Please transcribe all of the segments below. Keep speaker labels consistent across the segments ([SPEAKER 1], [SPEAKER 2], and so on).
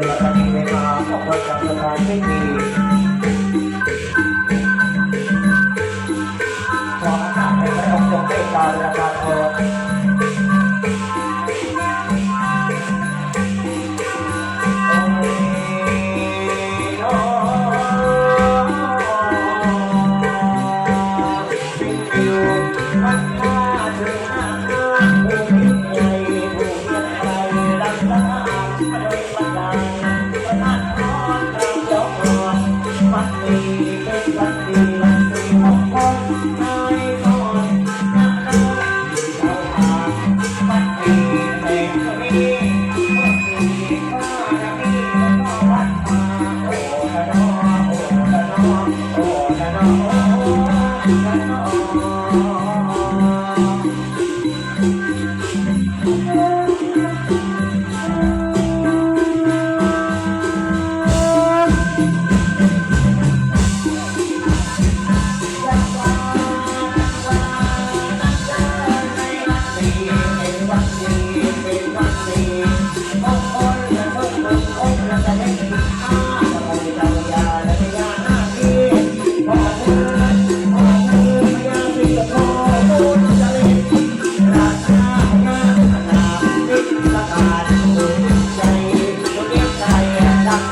[SPEAKER 1] เวลาที่เวลาของวันจะนทร์ไม่มี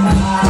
[SPEAKER 1] ถ่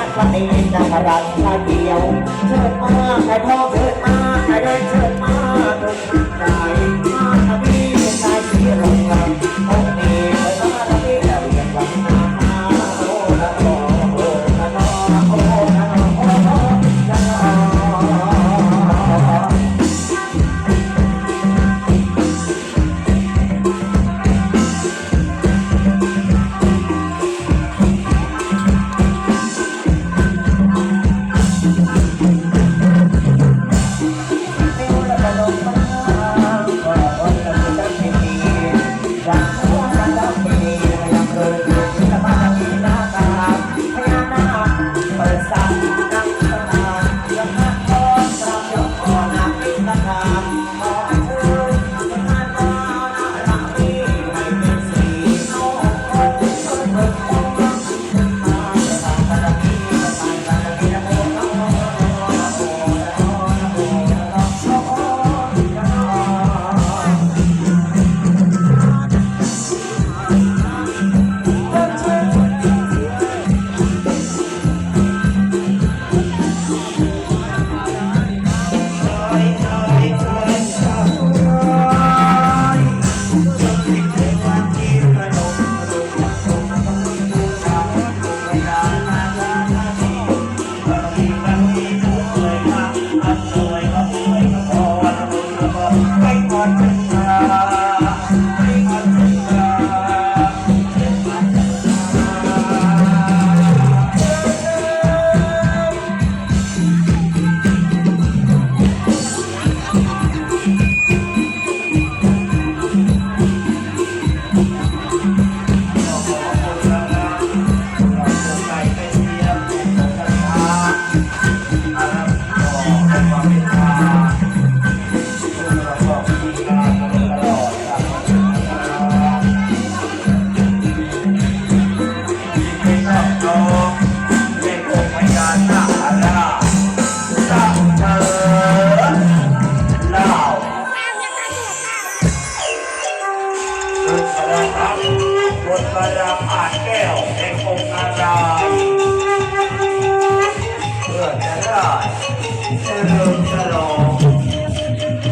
[SPEAKER 1] วันนี้นางรัตนาเดียวเชิดมากไอ้พ่อเชิดมา time.
[SPEAKER 2] จอดเพื่อจะรอด้